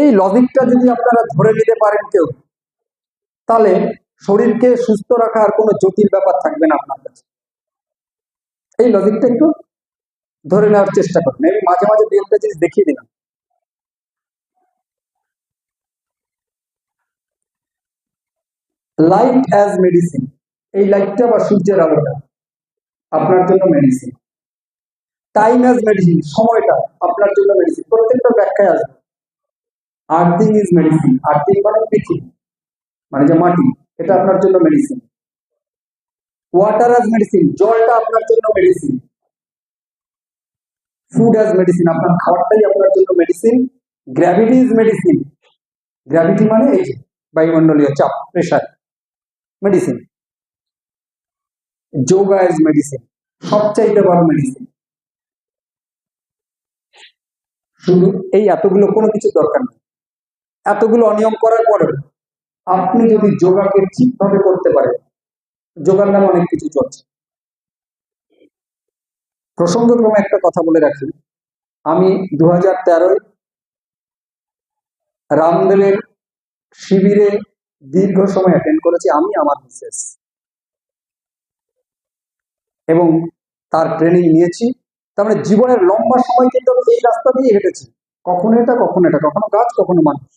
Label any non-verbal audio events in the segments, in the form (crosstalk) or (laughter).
এই লজিকটা যদি আপনারা ধরে নিতে পারেন কেউ, তাহলে শরীরকে সুস্থ রাখার কোনো জটিল ব্যাপার থাকবে না আপনার কাছে। এই লজিকটা একটু ধরে নেওয়ার চেষ্টা করুন। আমি মাঝে মাঝে দু একটা জিনিস দেখিয়ে দিলাম। লাইট অ্যাজ মেডিসিন এই লাইটটা বা সূর্যের আলোটা আপনার জন্য মেডিসিন টাইম অ্যাজ মেডিসিন সময়টা আপনার জন্য মেডিসিন প্রত্যেকটা ব্যাখ্যায় আসবে। আর্থিং ইজ মেডিসিন আর্থিং মানে পৃথিবী। মানে যে মাটি, এটা আপনার জন্য মেডিসিন ওয়াটার অ্যাজ মেডিসিন জলটা আপনার জন্য মেডিসিন ফুড অ্যাজ মেডিসিন আপনার খাবারটাই আপনার জন্য medicine gravity is medicine gravity মানে এই বায়ুমণ্ডলীয় চাপ pressure medicine yoga is medicine সবচাইতে বড় মেডিসিন শুধু এই এতগুলো কোনো কিছু দরকার নেই। এতগুলো অনিয়ম করার পরেও আপনি যদি যোগাকে ঠিকভাবে করতে পারেন, যোগার নামে অনেক কিছু চলছে। প্রসঙ্গক্রমে একটা কথা বলে রাখি। আমি দু হাজার তেরোয় রামদেবের শিবিরে দীর্ঘ সময় অ্যাটেন্ড করেছি, আমি, আমার মিসেস এবং তার ট্রেনিং নিয়েছি। তার মানে জীবনের লম্বা সময় কিন্তু এই রাস্তা দিয়ে হেঁটেছি। কখনো এটা কখনো এটা, কখনো গাছ কখনো মানুষ।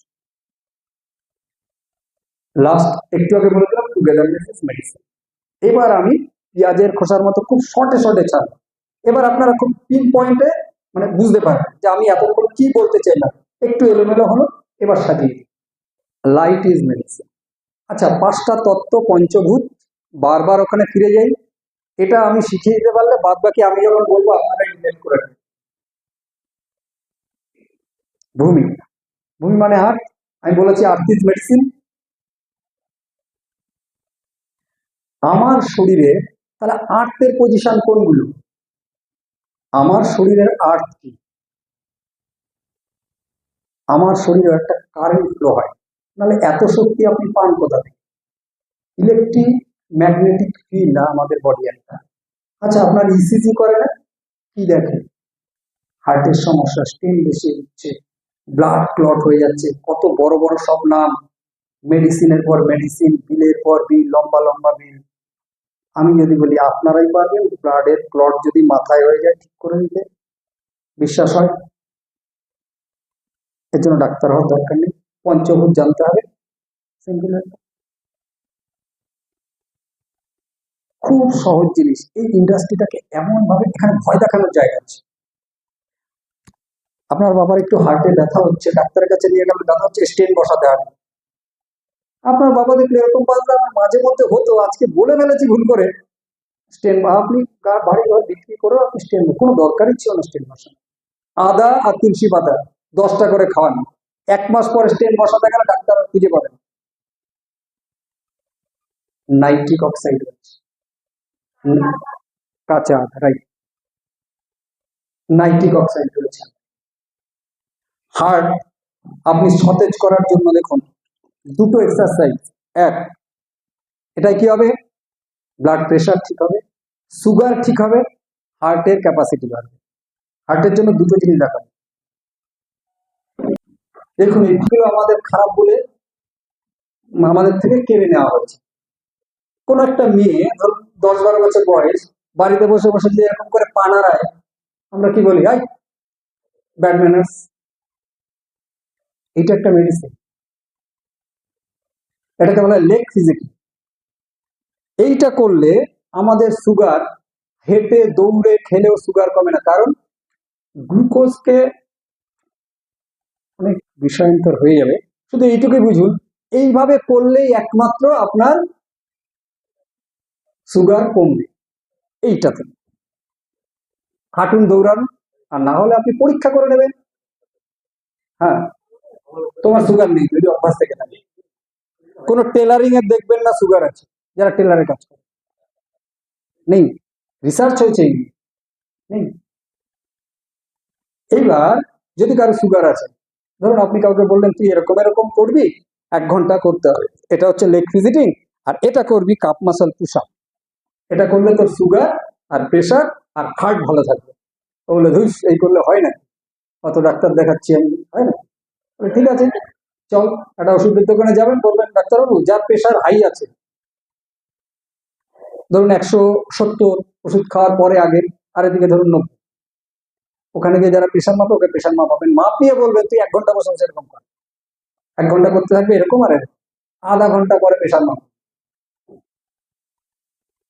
লাস্ট একটু আগে বলে দিলাম টুগেদারনেস ইজ মেডিসিন এবার আমি পেঁয়াজের খোসার মতো খুব শর্টে শর্টে ছাড় এবার আপনারা খুব পিন পয়েন্টে মানে বুঝতে পারেন যে আমি এতক্ষণ কি বলতে চাইলাম। একটু এলোমেলো হলো, এবার সাজিয়ে লাইট ইজ মেডিসিন আচ্ছা পাঁচটা তত্ত্ব পঞ্চভূত, বারবার ওখানে ফিরে যাই। এটা আমি শিখিয়ে দিতে পারলে বাদ বাকি আমি যখন বলব, আপনারা রিলেট করে। ভূমি। ভূমি মানে আর্থ আমি বলেছি আর্থ ইজ মেডিসিন আমার শরীরে, তাহলে আর্থের পজিশন কোনগুলো? আমার শরীরের আর্থ কি? আমার শরীরে একটা কারেন্ট ফ্লো হয়। নাহলে এত শক্তি আপনি পান কোথা থেকে? ইলেকট্রিক ম্যাগনেটিক ফিল্ড আমাদের বডি একটা। আচ্ছা আপনার ইসিজি করে না? কি দেখে? হার্টের সমস্যা স্টেন বেশি হচ্ছে ব্লাড ক্লট হয়ে যাচ্ছে, কত বড় বড় সব নাম। মেডিসিনের পর মেডিসিন বিলের পর বিল লম্বা লম্বা বিল আমি যদি বলি, আপনারাই পারবেন ব্লাডের ক্লট যদি মাথায় হয়ে যায়, ঠিক করে দিতে। বিশ্বাস হয়? এর জন্য ডাক্তার হওয়ার দরকার নেই। পঞ্চভূত জানতে হবে। খুব সহজ জিনিস। এই ইন্ডাস্ট্রিটাকে এমন ভাবে এখানে ভয় দেখানোর জায়গা আছে। আপনার বাবার একটু হার্টে ব্যথা হচ্ছে, ডাক্তারের কাছে নিয়ে গেলে ব্যথা হচ্ছে স্টেন বসাতে হবে। আপনার বাবা দেখলে এরকম বাজলে আমার মাঝে মধ্যে হতো? আজকে বলে ফেলেছি ভুল করে। স্টেন আপনি বাড়ি ঘর বিক্রি করে, আপনি স্টেন কোনো দরকারই ছিল না স্টেন বসানো আদা আর তুলসী পাতা, দশটা করে খাওয়ানো। এক মাস পরে স্টেন বসাতে গেলে ডাক্তার খুঁজে পাবেন নাইট্রিক অক্সাইড কাঁচা আদা রাইট নাইট্রিক অক্সাইড রয়েছে। হার্ট আপনি সতেজ করার জন্য দেখুন। দুটো এক্সারসাইজ এক এটা কি হবে? ব্লাড প্রেশার ঠিক হবে সুগার ঠিক হবে হার্টের ক্যাপাসিটি বাড়বে। হার্টের জন্য দুটো জিনিস দেখাবো। দেখুন এগুলো আমাদের খারাপ বলে আমাদের থেকে কেড়ে নেওয়া হয়েছে। কোন একটা মেয়ে, ধরুন দশ বারো বছর বয়স, বাড়িতে বসে বসে যদি এরকম করে পা নাড়ায়, আমরা কি বলি? হাই ব্যাড ম্যানার্স এটা একটা মেডিসিন এটাকে বলা হয় লেগ ফিজিক। এইটা করলে আমাদের সুগার হেঁটে, দৌড়ে, খেলেও সুগার কমে না। কারণ গ্লুকোজকে অনেক বিষয়ান্তর হয়ে যাবে। শুধু এইটুকুই বুঝুন, এইভাবে করলেই একমাত্র আপনার সুগার কমবে এইটাতে। হাঁটুন, দৌড়ান, আর না হলে আপনি পরীক্ষা করে নেবেন। হ্যাঁ তোমার সুগার নেই, যদি অভ্যাস থেকে থাকে। কোনো টেলারিং এর দেখবেন না সুগার আছে, যারা টেলারের কাজ করে। নেই রিসার্চ হয়েছে এইবার যদি কারও সুগার আছে, ধরুন আপনি কাউকে বললেন, তুই এরকম এরকম করবি, এক ঘণ্টা করতে হবে। এটা হচ্ছে লেগ ভিজিটিং আর এটা করবি কাপ মাসাল পুষা এটা করলে তোর সুগার আর প্রেশার আর হার্ট ভালো থাকবে। ও বলে, ধুস, এই করলে হয় না। অত ডাক্তার দেখাচ্ছি আমি। হয় না? ঠিক আছে। চল, একটা ওষুধের দোকানে যাবেন, বলবেন, ডাক্তারবাবু যার প্রেশার হাই আছে। ধরুন একশো সত্তর ওষুধ খাওয়ার পরে আগে, আর এদিকে ধরুন নব্বই। ওখানে গিয়ে যারা প্রেশার মাপে, ওকে প্রেশার মাপাবেন। মাপিয়ে বলবেন, তুই এক ঘণ্টা বসে এরকম কর। এক ঘণ্টা করতে থাকবে, এরকম আর আধা ঘণ্টা পরে প্রেশার মাপ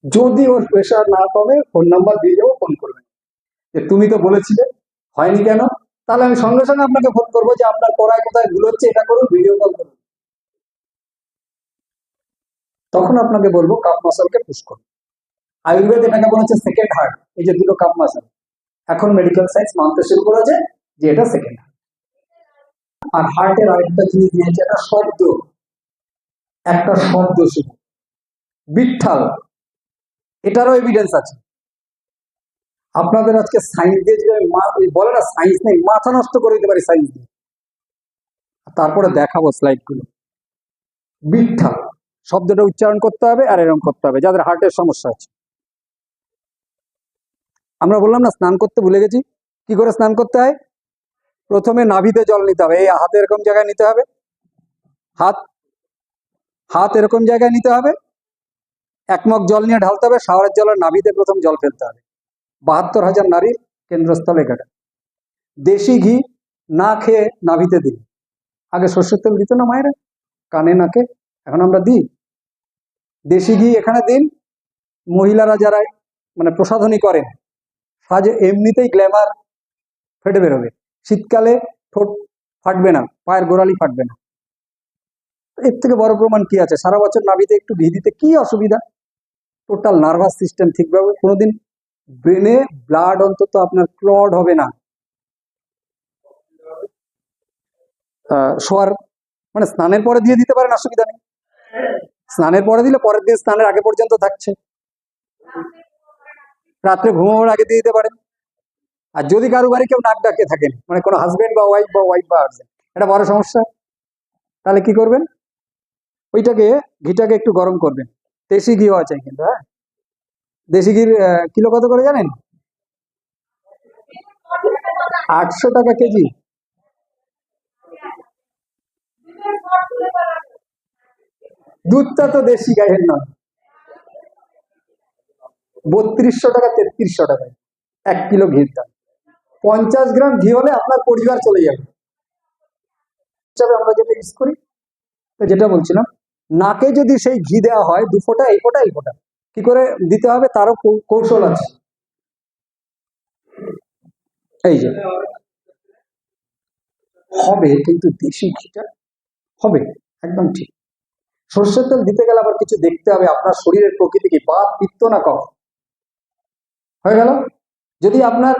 যদি ওর প্রেশার না কমে ফোন নাম্বার দিয়ে যাব ফোন করবেন। যে, তুমি তো বলেছিলে, হয়নি কেন? তাহলে আমি সঙ্গে সঙ্গে আপনাকে ফোন করব যে আপনার পড়ায় কোথায় ভুল হচ্ছে, এটা করুন ভিডিও কল করুন। তখন আপনাকে বলব কাপ মাসালকে পুশ করুন। আয়ুর্বেদ এটাকে বলা হচ্ছে সেকেন্ড হার্ট এই যে দুটো কাপ মাসাল এখন মেডিকেল সায়েন্স মানতে শুরু করেছে যে এটা সেকেন্ড হার্ট আর হার্টের আরেকটা জিনিস দিয়েছে একটা শব্দ একটা শব্দ শুধু। বিঠাল এটারও এভিডেন্স আছে। আপনাদের আজকে সায়েন্স দিয়ে যে মা- বলে না সায়েন্স নেই, মাথা নষ্ট করে দিতে পারি সায়েন্স দিয়ে। তারপরে দেখাবো স্লাইডগুলো। বিঠাল শব্দটা উচ্চারণ করতে হবে আর এরকম করতে হবে, যাদের হার্টের সমস্যা আছে। আমরা বললাম না, স্নান করতে ভুলে গেছি। কি করে স্নান করতে হয়? প্রথমে নাভিতে জল নিতে হবে, এই হাত এরকম জায়গায় নিতে হবে। হাত হাত এরকম জায়গায় নিতে হবে। এক মগ জল নিয়ে ঢালতে হবে, শাওয়ারের জলের নাভিতে প্রথম জল ফেলতে হবে। বাহাত্তর হাজার নারীর কেন্দ্রস্থল এখানে দেশি ঘি না খেয়ে নাভিতে দিন আগে সর্ষের তেল দিত না মায়েরা? কানে নাকে? এখন আমরা দিই। দেশি ঘি এখানে দিন। মহিলারা যারা মানে প্রসাধনী করেন, সাজে এমনিতেই গ্ল্যামার ফেটে বেরোবে। শীতকালে ঠোঁট ফাটবে না, পায়ের গোড়ালি ফাটবে না। এর থেকে বড় প্রমাণ কি আছে? সারা বছর নাভিতে একটু ঘি দিতে কি অসুবিধা? টোটাল নার্ভাস সিস্টেম ঠিকভাবে কোনোদিন ব্রেনে ব্লাড অন্তত আপনার ক্লড হবে না। শোয়ার মানে স্নানের পরে দিয়ে দিতে পারেন, অসুবিধা নেই। স্নানের পরে দিলে পরের দিন স্নানের আগে পর্যন্ত থাকছে। রাত্রে ঘুমানোর আগে দিয়ে দিতে পারেন। আর যদি কারও বাড়ি কেউ নাক ডাকে থাকেন মানে কোনো হাজবেন্ড বা ওয়াইফ বা ওয়াইফ বা হাজবেন্ড এটা বড় সমস্যা। তাহলে কি করবেন? ওইটাকে, ঘিটাকে একটু গরম করবেন। দেশি ঘি হওয়া চাই কিন্তু হ্যাঁ? দেশি ঘির কিলো কত করে জানেন? আটশো টাকা কেজি। দুধটা তো দেশি গায়ের নয় বত্রিশশো টাকা, তেত্রিশশো টাকায় এক কিলো ঘির দাম। পঞ্চাশ গ্রাম ঘি হলে আপনার পরিবার চলে যাবে। হিসাবে আমরা যেটা ইউজ করি, যেটা বলছিলাম, নাকে যদি সেই ঘি দেওয়া হয় দু ফোঁটা এই ফোটা, এই ফোঁটা। কি করে দিতে হবে? তারও কৌশল আছে। এই যে। হবে কিন্তু দেশি ঘিটা হবে, একদম ঠিক। সর্ষের তেল দিতে গেলে আবার কিছু দেখতে হবে, আপনার শরীরের প্রকৃতি কি বাত পিত্ত না কফ হয়ে গেল? যদি আপনার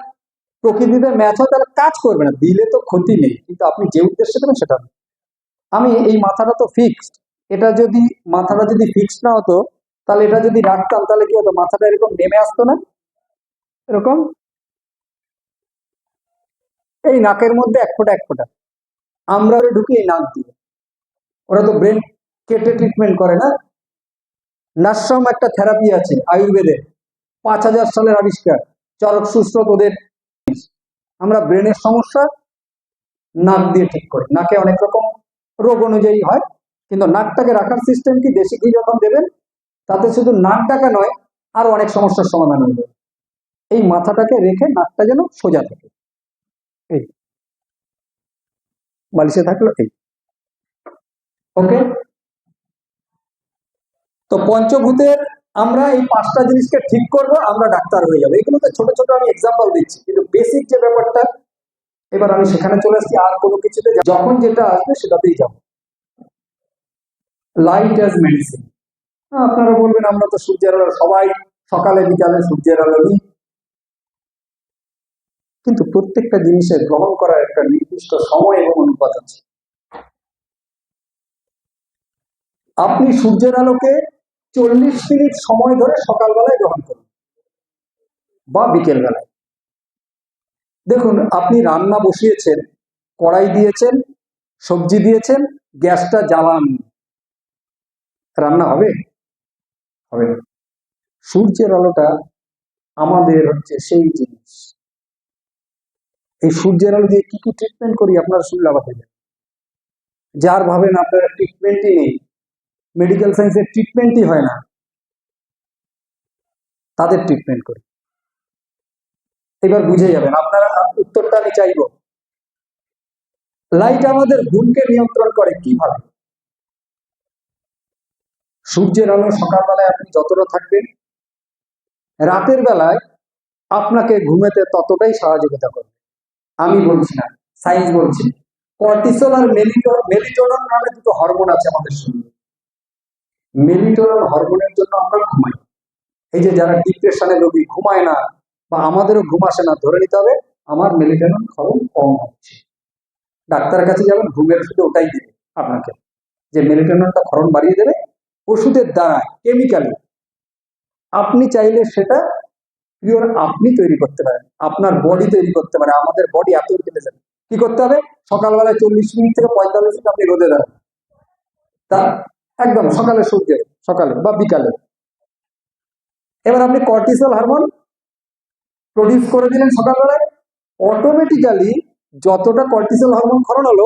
প্রকৃতিতে ম্যাচ হয়, তাহলে কাজ করবে না, দিলে তো ক্ষতি নেই, কিন্তু আপনি যে উদ্দেশ্যে দেবেন সেটা। আমি এই মাথাটা তো ফিক্সড এটা যদি, মাথাটা যদি ফিক্সড না হতো তাহলে এটা যদি রাখতাম, তাহলে কি হতো? মাথাটা এরকম নেমে আসতো না? এরকম? এই নাকের মধ্যে এক ফোঁটা এক ফোঁটা। আমরা ঢুকি এই নাক দিয়ে। ওরা তো ব্রেন কেটে ট্রিটমেন্ট করে না? নার্সাম একটা থেরাপি আছে, আয়ুর্বেদে। পাঁচ হাজার সালের আবিষ্কার। চরক সুস্রোত ওদের আমরা ব্রেনের সমস্যা নাক দিয়ে ঠিক করি। নাকে অনেক রকম রোগ অনুযায়ী হয়, কিন্তু নাকটাকে রাখার সিস্টেম কি? দেশি ঘি যখন দেবেন তাতে শুধু নাক ডাকা নয়, আর অনেক সমস্যার সমাধান হয়ে এই মাথাটাকে রেখে নাকটা যেন সোজা থাকে। এই। বালিশে থাকল, এই। ওকে? তো পঞ্চভূতের আমরা এই পাঁচটা জিনিসকে ঠিক করব, আমরা ডাক্তার হয়ে যাব। এগুলো তো ছোট ছোট আমি এক্সাম্পল দিচ্ছি, কিন্তু বেসিক যে ব্যাপারটা, এবার আমি সেখানে চলে আসছি, আর কোনো কিছুতে যখন যেটা আসবে সেটাতেই যাব। লাইট অ্যাজ মেডিসিন আপনারা বলবেন, আমরা তো সূর্যের আলো সবাই সকালে, বিকালে সূর্যের আলো নিই। কিন্তু প্রত্যেকটা জিনিসের গ্রহণ করার একটা নির্দিষ্ট সময় এবং অনুপাত আছে। আপনি সূর্যের আলোকে চল্লিশ মিনিট সময় ধরে সকালবেলায় গ্রহণ করুন বা বিকেল বেলায় দেখুন, আপনি রান্না বসিয়েছেন, কড়াই দিয়েছেন, সবজি দিয়েছেন, গ্যাসটা জ্বালান। রান্না হবে? হবে। সূর্যের আলোটা আমাদের হচ্ছে সেই জিনিস। এই সূর্যের আলো দিয়ে কি কি ট্রিটমেন্ট করি আপনার হয়ে যাবে। যার ভাবেন আপনার ট্রিটমেন্টই নেই। মেডিকেল সায়েন্সের ট্রিটমেন্টই হয় না। তাদের ট্রিটমেন্ট করি। এবার বুঝে যাবেন, আপনারা উত্তরটা আমি চাইব। লাইট আমাদের ঘুমকে নিয়ন্ত্রণ করে কীভাবে? সূর্যের আলো সকালবেলায় আপনি যতটা থাকবেন, রাতের বেলায় আপনাকে ঘুমেতে ততটাই সহযোগিতা করবে। আমি বলছি না সায়েন্স বলছি কর্টিসল আর মেলিটোরন নামে দুটো হরমোন আছে আমাদের শরীরে। মেলিটোরন হরমোনের জন্য আমরা ঘুমাই। এই যে যারা ডিপ্রেশনে রোগী, ঘুমায় না বা আমাদেরও ঘুম আসে না, ধরে নিতে হবে আমার মেলিটোরন ক্ষরণ কম হচ্ছে। ডাক্তারের কাছে যাবেন ঘুমের ওষুধে ওটাই দেবে আপনাকে। যে মেলিটোরনটা ক্ষরণ বাড়িয়ে দেবে ওষুধের দ্বারা কেমিক্যালি আপনি চাইলে সেটা পিওর আপনি তৈরি করতে পারেন। আপনার বডি তৈরি করতে পারে। আমাদের বডি এত ইন্টেলিজেন্ট কি করতে হবে? সকালবেলায় চল্লিশ মিনিট থেকে পঁয়তাল্লিশ মিনিট আপনি রোদে দাঁড়ান। তা একদম সকালে সূর্যে সকালে বা বিকালে। এবার আপনি কর্টিসল হারমোন প্রডিউস করে দিলেন সকালবেলায়। অটোমেটিক্যালি যতটা কর্টিসল হরমোন ক্ষরণ হলো,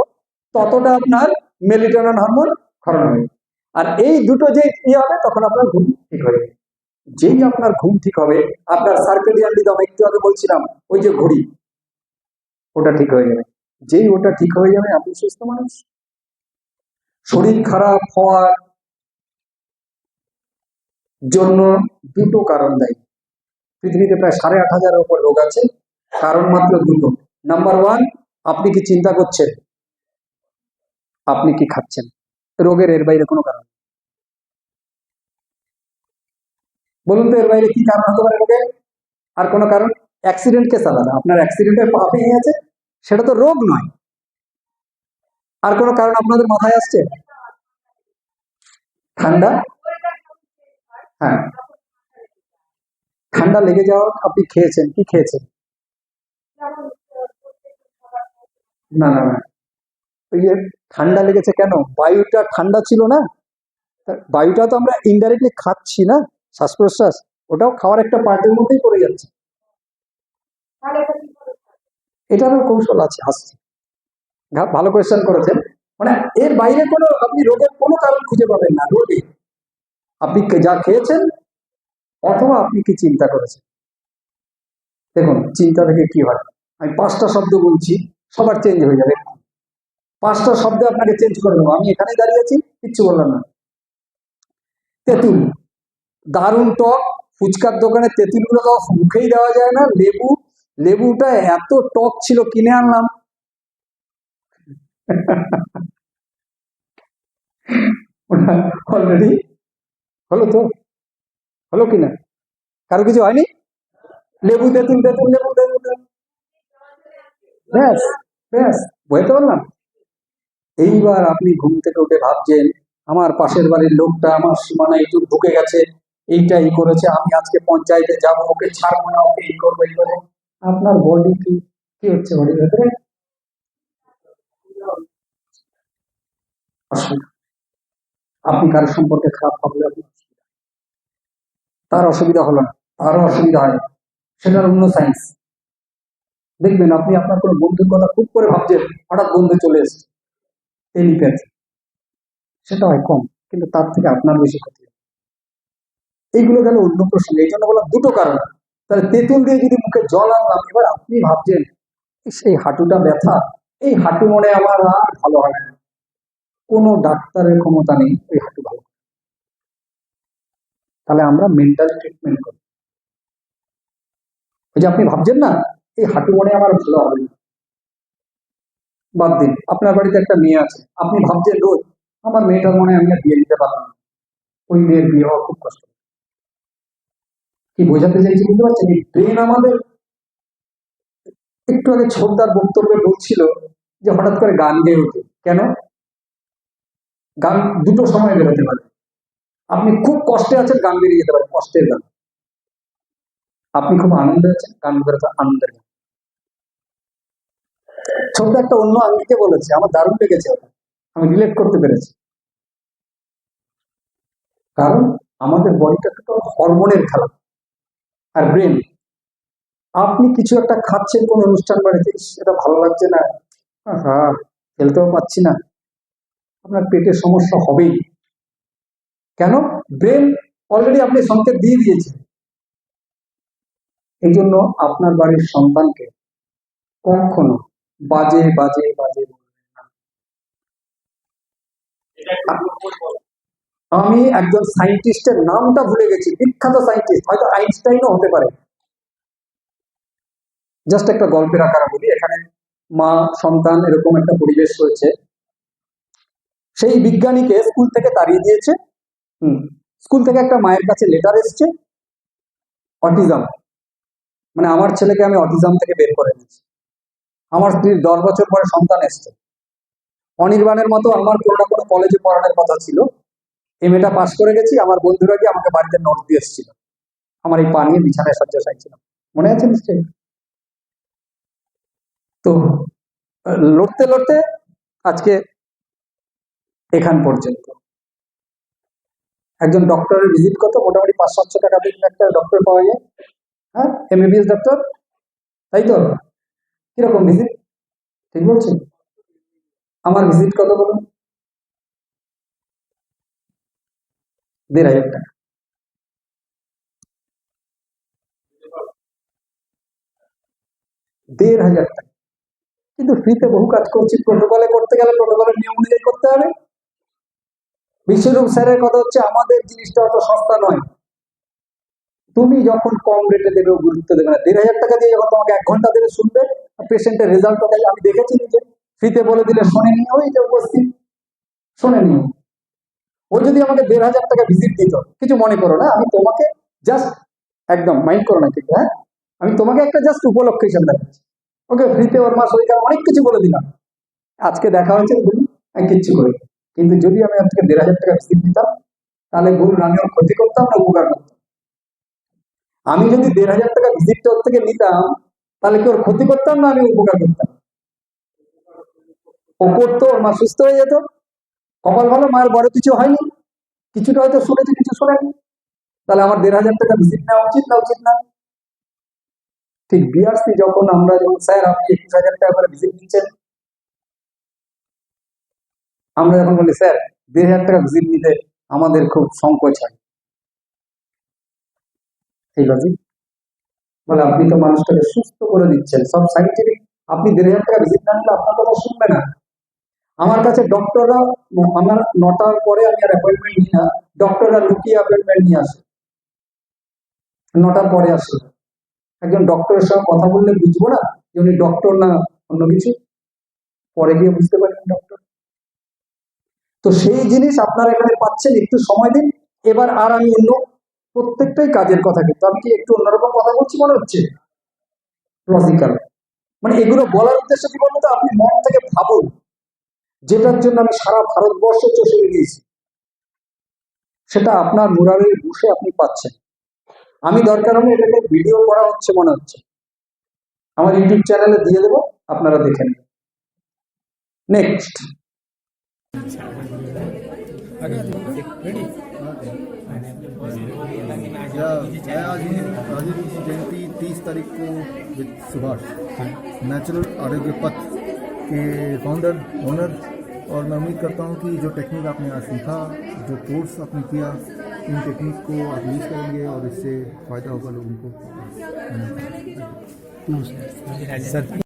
ততটা আপনার মেলিটোনিন হরমোন ক্ষরণ হবে। আর এই দুটো যে ইয়ে হবে, তখন আপনার ঘুম ঠিক হয়ে যেই আপনার ঘুম ঠিক হবে, আপনার সার্কেডিয়ান রিদম একটু আগে বলছিলাম, ওই যে ঘড়ি, ওটা ঠিক হয়ে যাবে। যেই ওটা ঠিক হয়ে যাবে, আপনি সুস্থ মানুষ। শরীর খারাপ হওয়ার জন্য দুটো কারণ দেয়। পৃথিবীতে প্রায় সাড়ে আট হাজারের উপর রোগ আছে, কারণ মাত্র দুটো। নাম্বার ওয়ান আপনি কি চিন্তা করছেন? আপনি কি খাচ্ছেন? রোগের এর বাইরে কোনো কারণ বলুন তো এর বাইরে কি কারণ হতে পারে রোগের? আর কোনো কারণ? অ্যাক্সিডেন্ট কেস আলাদা। আপনার অ্যাক্সিডেন্টের পা ভেঙে গেছে, সেটা তো রোগ নয়। আর কোনো কারণ আপনাদের মাথায় আসছে? ঠান্ডা? হ্যাঁ। ঠান্ডা লেগে যাওয়া আপনি খেয়েছেন, কি খেয়েছেন? না না না। ওই যে ঠান্ডা লেগেছে কেন? বায়ুটা ঠান্ডা ছিল না? বায়ুটা তো আমরা ইনডাইরেক্টলি খাচ্ছি না? শ্বাস প্রশ্বাস ওটাও খাওয়ার একটা পার্টের মধ্যেই পড়ে যাচ্ছে। এটারও কৌশল আছে আসছে ভালো কোয়েশ্চেন করেছেন। মানে এর বাইরে কোনো আপনি রোগের কোনো কারণ খুঁজে পাবেন না রোগে। আপনি কে- যা খেয়েছেন অথবা আপনি কি চিন্তা করেছেন? দেখুন চিন্তা থেকে কি হয়? আমি পাঁচটা শব্দ বলছি সবার চেঞ্জ হয়ে যাবে। পাঁচটা শব্দ আপনাকে চেঞ্জ করে দেবো আমি এখানে দাঁড়িয়ে আছি, কিচ্ছু বললাম না। তেঁতুল। দারুণ টক, ফুচকার দোকানে তেঁতুলগুলো তো মুখেই দেওয়া যায় না। লেবু, লেবুটা এত টক ছিল, কিনে আনলাম। (laughs) অলরেডি হলো তো? হলো কিনা? কারও কিছু হয়নি? লেবু, তেঁতুল তেঁতুল, লেবু, তেঁতুল। ব্যাস ব্যাস। বুঝতে পারলাম এইবার আপনি ঘুম থেকে উঠে ভাবছেন, আমার পাশের বাড়ির লোকটা আমার সীমানা একটু ঢুকে গেছে এইটা এই করেছে, আমি আজকে পঞ্চায়েতে যাব, ওকে ছাড়বো না, ওকে এই করব এই করব। আপনার বডি কি কি হচ্ছে বডির ভেতরে? আপনি কারোর সম্পর্কে খারাপ ভাবলে। তার অসুবিধা হলো না, তারও অসুবিধা হয় সেটার অন্য সায়েন্স দেখবেন, আপনি আপনার কোনো বন্ধুর কথা খুব করে ভাবছেন, হঠাৎ বন্ধু চলে এসেছে। টেলিপ্যাথি সেটা হয় কম, কিন্তু তার থেকে আপনার বেশি ক্ষতি। এইগুলো গেল অন্য প্রসঙ্গে এই জন্য বললাম দুটো কারণ তাহলে তেঁতুল দিয়ে যদি মুখে জল আনলাম, এবার আপনি ভাবছেন সেই হাঁটুটা ব্যথা, এই হাঁটু মনে আমার আর ভালো হয় না কোনো ডাক্তারের ক্ষমতা নেই, ওই হাঁটু ভালো। তাহলে আমরা মেন্টাল ট্রিটমেন্ট করি ওই যে আপনি ভাবছেন না, এই হাঁটু মনে আমার ভালো হবে না বাদ দিন। আপনার বাড়িতে একটা মেয়ে আছে। আপনি ভাবছেন, রোজ আমার মেয়েটার মনে আমি বিয়ে দিতে পারলাম না। ওই মেয়ের বিয়ে হওয়া খুব কষ্ট। কি বোঝাতে চাইছি বুঝতে পারছেন? এই ব্রেন আমাদের একটু আগে ছোটদার বক্তব্যে বলছিল যে হঠাৎ করে গান গেয়ে ওঠে কেন? গান দুটো সময় বেরোতে পারে। আপনি খুব কষ্টে আছেন, গান বেরিয়ে যেতে পারেন কষ্টের গান। আপনি খুব আনন্দে আছেন, গান বেরোতে আনন্দের গান। ছোট্ট একটা অন্য আঙ্গিকে বলেছে, আমার দারুণ লেগেছে আমি রিলেট করতে পেরেছি। কারণ আমাদের বডিটা তো হরমোনের খেলা। আর ব্রেন আপনি কিছু একটা খাচ্ছেন কোন অনুষ্ঠান বাড়িতে সেটা ভালো লাগছে না। হ্যাঁ খেলতেও পাচ্ছি না। আপনার পেটের সমস্যা হবেই। কেন? ব্রেন অলরেডি আপনি সংকেত দিয়ে দিয়েছেন এই জন্য আপনার বাড়ির সন্তানকে কখনো বাজে বাজে বাজে আমি একজন সায়েন্টিস্টের নামটা ভুলে গেছি, বিখ্যাত সাইন্টিস্ট হয়তো আইনস্টাইনও হতে পারে। জাস্ট একটা গল্পের আকারে বলি, এখানে মা, সন্তান এরকম একটা পরিবেশ রয়েছে। সেই বিজ্ঞানীকে স্কুল থেকে তাড়িয়ে দিয়েছে। হুম, স্কুল থেকে একটা মায়ের কাছে লেটার এসছে অটিজম মানে আমার ছেলেকে আমি অটিজম থেকে বের করে নিয়েছি আমার স্ত্রীর দশ বছর পরে সন্তান এসছে। অনির্বাণের মতো আমার কোনো না কোনো কলেজে পড়ানোর কথা ছিল। এম এটা পাশ করে গেছি, আমার বন্ধুরা গিয়ে আমাকে বাড়িতে নোট দিয়ে এসেছিল। আমার এই পানি বিছানায় শয্যাশায়ী ছিল মনে আছে নিশ্চয়ই? তো, লড়তে লড়তে আজকে এখান পর্যন্ত। একজন ডক্টরের ভিজিট কত? মোটামুটি পাঁচ সাতশো টাকা একটা ডক্টর পাওয়া যায়। হ্যাঁ এমবিবিএস ডক্টর তাই তো? কীরকম ভিজিট ঠিক বলছি আমার ভিজিট কত বলুন? দেড় হাজার টাকা। দেড় হাজার টাকা। কিন্তু ফ্রিতে বহু কাজ করছি প্রোটোকলে করতে গেলে প্রোটোকলের নিয়ম অনুযায়ী করতে হবে। বিশ্বরূপ স্যারের কথা হচ্ছে, আমাদের জিনিসটা অত সস্তা নয়। তুমি যখন কম রেটে দেবে গুরুত্ব দেবে না। দেড় হাজার টাকা দিয়ে যখন তোমাকে এক ঘণ্টা দেবে, শুনবে পেশেন্টের রেজাল্ট আমি দেখেছি নিজে। ফ্রিতে বলে দিলে শোনেনি, ওই যে উপস্থিত, শোনেনি ও। যদি আমাকে দেড় হাজার টাকা ভিজিট দিত, কিছু মনে করো না, আমি তোমাকে জাস্ট একদম মাইন্ড করো না কিন্তু হ্যাঁ? আমি তোমাকে একটা জাস্ট উপলক্ষ হিসাবে দেখাচ্ছি। ওকে ফ্রিতে ওর মা শরীর অনেক কিছু বলে দিলাম। আজকে দেখা হয়েছে আমি কিচ্ছু করি কিন্তু যদি আমি আজকে দেড় হাজার টাকা ভিজিট দিতাম, তাহলে বলুন আমি ওর ক্ষতি করতাম না, উপকার করতাম। আমি যদি দেড় হাজার টাকা ভিজিটটা ওর থেকে নিতাম তাহলে কি ওর ক্ষতি করতাম না আমি উপকার করতাম? ও করতো ওর মা সুস্থ হয়ে যেত। কপাল ভালো, মায়ের বড় কিছু হয়নি। কিছুটা হয়তো শুনেছে কিছু শোনেনি তাহলে আমার দেড় হাজার টাকা ভিজিট নেওয়া উচিত না উচিত না? ঠিক বিআরসি যখন আমরা, যখন স্যার আপনি একুশ হাজার টাকা করে ভিজিট নিচ্ছেন, আমরা যখন বলি, স্যার, দেড় হাজার টাকা ভিজিট নিতে আমাদের খুব সংকোচ হয়। ঠিক আছে বলে আপনি তো মানুষটাকে সুস্থ করে দিচ্ছেন। সব সাইন্টিফিক আপনি দেড় হাজার টাকা ভিজিট না আপনার কথা শুনবে না। আমার কাছে ডক্টররা আমার নটার পরে আমি আর অ্যাপয়েন্টমেন্ট নিই না। ডক্টররা লুকিয়ে অ্যাপয়েন্টমেন্ট নিয়ে আসে। নটার পরে আসে। একজন ডক্টরের সঙ্গে কথা বললে বুঝব না যে উনি ডক্টর না অন্য কিছু। পরে গিয়ে বুঝতে পারেন ডক্টর তো সেই জিনিস আপনারা এখানে পাচ্ছেন। একটু সময় দিন। এবার আর আমি অন্য প্রত্যেকটাই কাজের কথা কিন্তু আমি কি একটু অন্যরকম কথা বলছি মনে হচ্ছে? লজিক্যাল মানে এগুলো বলার উদ্দেশ্য কি বলতো আপনি মন থেকে ভাবুন। যেটার জন্য আমি সারা ভারতবর্ষ চষে বেরিয়েছি। সেটা আপনার মুরারির বসে আপনি পাচ্ছেন। আমি দরকার হলে এটাকে ভিডিও করা হচ্ছে মনে হচ্ছে। আমার ইউটিউব চ্যানেলে দিয়ে দেবো, আপনারা দেখে নেবেন নেক্সট या मैं आज हूँ राजीव की जयंती तीस तारीख को विद सुभाष। नेचुरल आरोग्य पथ के फाउंडर ओनर और मैं उम्मीद करता हूँ कि जो टेक्निक आपने आज सीखा जो कोर्स आपने किया इन टेक्निक को आप यूज़ करेंगे और इससे फ़ायदा होगा लोगों को। सर